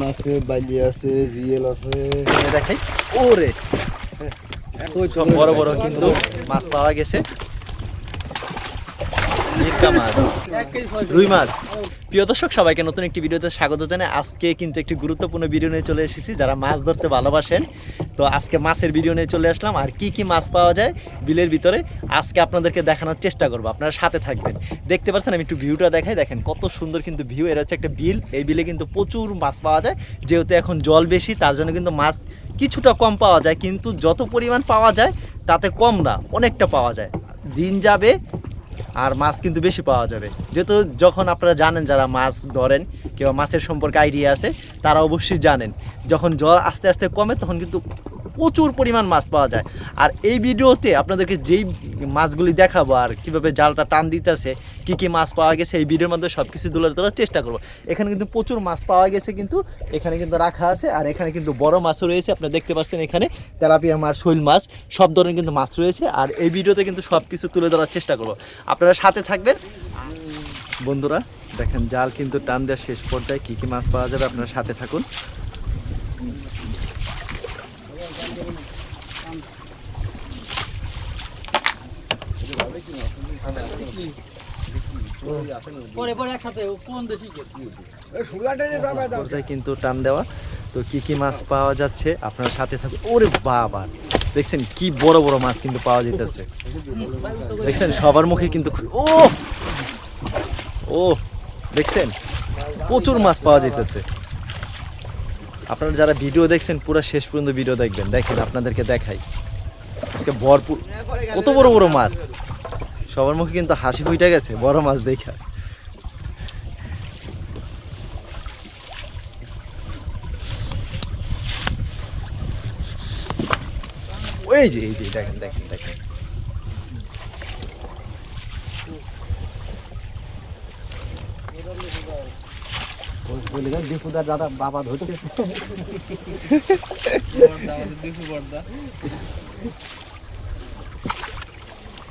নন আছে বালি আছে জিএল আছে। দেখাই। ওরে! সব বড় বড় কিন্তু মাছ পাওয়া গেছে। রুই মাছ। প্রিয় দর্শক, সবাইকে নতুন একটি ভিডিওতে স্বাগত জানাই। আজকে কিন্তু একটি গুরুত্বপূর্ণ ভিডিও নিয়ে চলে এসেছি। যারা মাছ ধরতে ভালোবাসেন, তো আজকে মাছের ভিডিও নিয়ে চলে আসলাম। আর কি কি মাছ পাওয়া যায় বিলের ভিতরে, আজকে আপনাদেরকে দেখানোর চেষ্টা করব। আপনারা সাথে থাকবেন। দেখতে পাচ্ছেন, আমি একটু ভিউটা দেখাই। দেখেন, কত সুন্দর কিন্তু ভিউ। এটা হচ্ছে একটা বিল। এই বিলে কিন্তু প্রচুর মাছ পাওয়া যায়। যেহেতু এখন জল বেশি, তার জন্য কিন্তু মাছ কিছুটা কম পাওয়া যায়। কিন্তু যত পরিমাণ পাওয়া যায়, তাতে কম না, অনেকটা পাওয়া যায়। দিন যাবে আর মাছ কিন্তু বেশি পাওয়া যাবে। যেহেতু যখন আপনারা জানেন যারা মাছ ধরেন কিংবা মাছের সম্পর্কে আইডিয়া আছে, তারা অবশ্যই জানেন। যখন জল আস্তে আস্তে কমে, তখন কিন্তু প্রচুর পরিমাণ মাছ পাওয়া যায়। আর এই ভিডিওতে আপনাদেরকে যেই মাছগুলি দেখাবো আর কীভাবে জালটা টান দিতেছে, কী কী মাছ পাওয়া গেছে, এই ভিডিওর মধ্যে সব কিছু তুলে ধরার চেষ্টা করব। এখানে কিন্তু প্রচুর মাছ পাওয়া গেছে কিন্তু, এখানে কিন্তু রাখা আছে আর এখানে কিন্তু বড় মাছও রয়েছে, আপনারা দেখতে পাচ্ছেন এখানে তেলাপিয়া মাছ, শৈল মাছ, সব ধরনের কিন্তু মাছ রয়েছে আর এই ভিডিওতে কিন্তু সব কিছু তুলে ধরার চেষ্টা করব। আপনারা সাথে থাকবেন। বন্ধুরা, দেখেন জাল কিন্তু টান দেওয়ার শেষ পর্যায়ে কী কী মাছ পাওয়া যাবে, আপনারা সাথে থাকুন পরে পরে একসাথে কোন দেশি কে পর্যায়ে কিন্তু টান দেওয়া। তো কি কি মাছ পাওয়া যাচ্ছে? আপনার সাথে থাকুন। ওরে বাবা! দেখছেন কি বড় বড় মাছ কিন্তু পাওয়া যেতেছে। দেখছেন, সবার মুখে কিন্তু ও! ও! দেখছেন? প্রচুর মাছ পাওয়া যেতেছে। আপনারা যারা ভিডিও দেখছেন, পুরো শেষ পর্যন্ত ভিডিও দেখবেন। দেখেন, আপনাদেরকে দেখাই। আজকে ভরপুর কত বড় বড় মাছ। সবার মুখে কিন্তু হাসি ফুইটা গেছে বড় মাছ দেখা। ওই যে এই যে দেখেন দেখেন দেখেন। দীপুদার দাদা বাবা বর্দা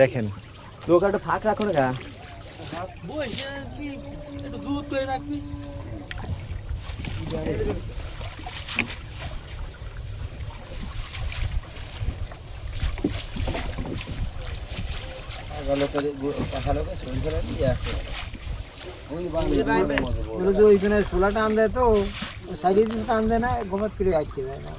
দেখেন। লোকাটা ফাঁক রাখো না বই কি একটু দুধ করে রাখবি ওইখানে সোলা টান দেয় তো সাইডে টান দেয় না গমাত আটকে যায় না।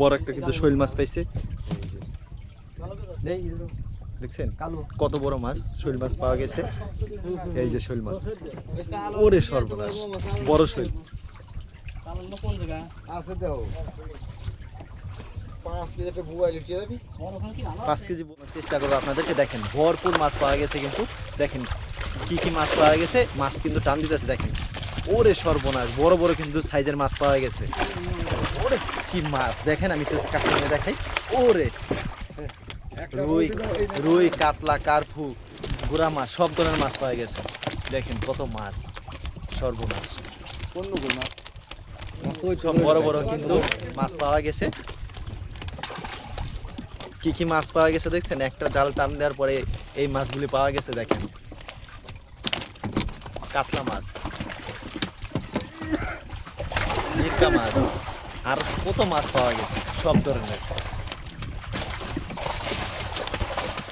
বড় একটা কিন্তু শৈল মাছ পাইছে। দেখছেন? কত বড় মাছ শৈল মাছ পাওয়া গেছে। এই যে শৈল মাছ। ওরে সর্বনাশ। বড় শৈল। পাঁচ কেজি চেষ্টা করব আপনাদেরকে। দেখেন ভরপুর মাছ পাওয়া গেছে কিন্তু। দেখেন কি কি মাছ পাওয়া গেছে? মাছ কিন্তু টান দিতেছে দেখেন। ওরে সর্বনাশ বড় বড় কিন্তু সাইজের মাছ পাওয়া গেছে। ওরে কি মাছ দেখেন আমি তো কাছে দেখাই। ওরে রুই রুই কাতলা কার্পু গুড়া মাছ সব ধরনের মাছ পাওয়া গেছে। দেখেন কত মাছ সর্বনাশ। মাছ? সব বড় বড় কিন্তু মাছ পাওয়া গেছে। কি কি মাছ পাওয়া গেছে দেখছেন? একটা জাল টান দেওয়ার পরে এই মাছগুলি পাওয়া গেছে দেখেন। কাতলা মাছ। মিরকা মাছ। আর কত মাছ পাওয়া গেছে সব ধরনের।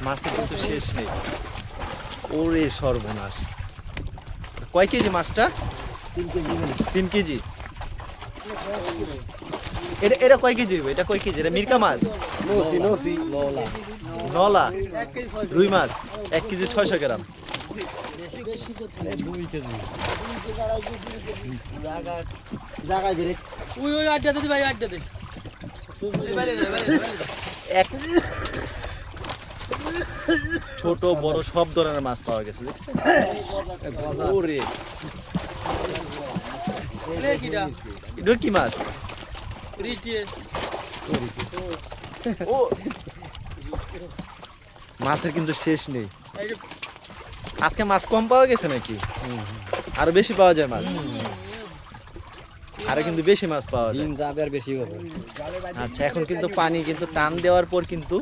মাছের কিন্তু শেষ নেই। ওরে সর্বনাশ। কয় কেজি মাছটা? তিন কেজি। এটা এটা কয় কেজি হবে? এটা কয় কেজি? এটা মিরকা মাছ? নসি নসি। লোলা নলা রুই মাছ। এক কেজি ছয়শো গ্রাম। ছোট বড় সব ধরনের মাছ পাওয়া গেছে দেখছেন? কি মাছ? মাছের কিন্তু শেষ নেই। আজকে মাছ কম পাওয়া গেছে নাকি? আরও বেশি পাওয়া যায় মাছ? আরও কিন্তু বেশি মাছ পাওয়া যায়। যাবে আর বেশি হবে। আচ্ছা এখন কিন্তু পানি কিন্তু টান দেওয়ার পর কিন্তু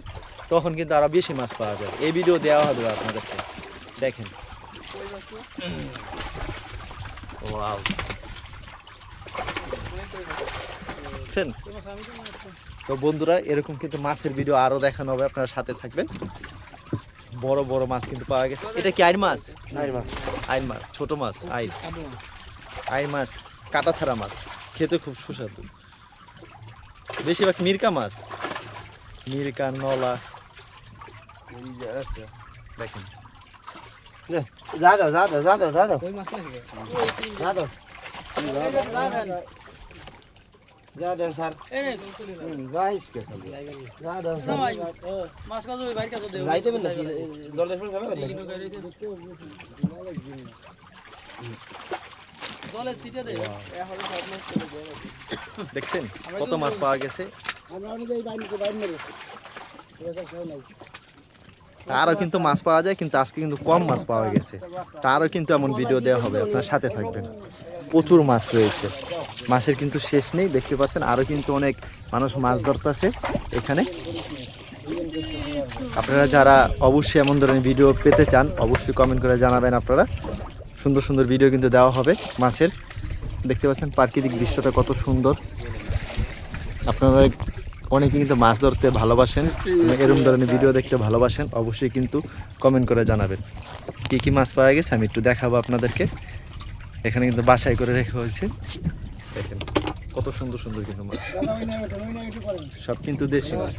তখন কিন্তু আরও বেশি মাছ পাওয়া যায়। এই ভিডিও দেওয়া হবে আপনাদেরকে। দেখেন। ওয়াও? তো বন্ধুরা এরকম কিন্তু মাছের ভিডিও আরও দেখানো হবে। আপনারা সাথে থাকবেন। বড় বড় মাছ কিন্তু পাওয়া গেছে। এটা কি আইর মাছ? আইর মাছ। আইর মাছ ছোট মাছ আইর আইর মাছ কাটা ছাড়া মাছ। খেতে খুব সুস্বাদু। বেশিরভাগ মিরকা মাছ। মিরকা নলা। দেখেন। যা দাও যা দাও যা দাও যা। যা যে না দেন। স্যার এই নে, যাইস কে যা দাও না ভাই। মাছ কাজ ওই বাইরে কাজ দেও। যাইতে আছে। জলে ছিটে দে। এখন সব মাছ চলে যায়। দেখছেন কত মাছ পাওয়া গেছে তারও কিন্তু মাছ পাওয়া যায় কিন্তু আজকে কিন্তু কম মাছ পাওয়া গেছে তারও কিন্তু এমন ভিডিও দেওয়া হবে আপনার সাথে থাকবেন প্রচুর মাছ রয়েছে। মাছের কিন্তু শেষ নেই, দেখতে পাচ্ছেন। আরও কিন্তু অনেক মানুষ মাছ ধরতেছে এখানে। আপনারা যারা অবশ্যই এমন ধরনের ভিডিও পেতে চান, অবশ্যই কমেন্ট করে জানাবেন আপনারা। সুন্দর সুন্দর ভিডিও কিন্তু দেওয়া হবে মাছের। দেখতে পাচ্ছেন প্রাকৃতিক দৃশ্যটা কত সুন্দর। আপনারা অনেকে কিন্তু মাছ ধরতে ভালোবাসেন এবং এরকম ধরনের ভিডিও দেখতে ভালোবাসেন, অবশ্যই কিন্তু কমেন্ট করে জানাবেন। কী কী মাছ পাওয়া গেছে আমি একটু দেখাবো আপনাদেরকে। এখানে কিন্তু বাছাই করে রেখে হয়েছে। দেখেন কত সুন্দর সুন্দর কিন্তু মাছ। সব কিন্তু দেশি মাছ।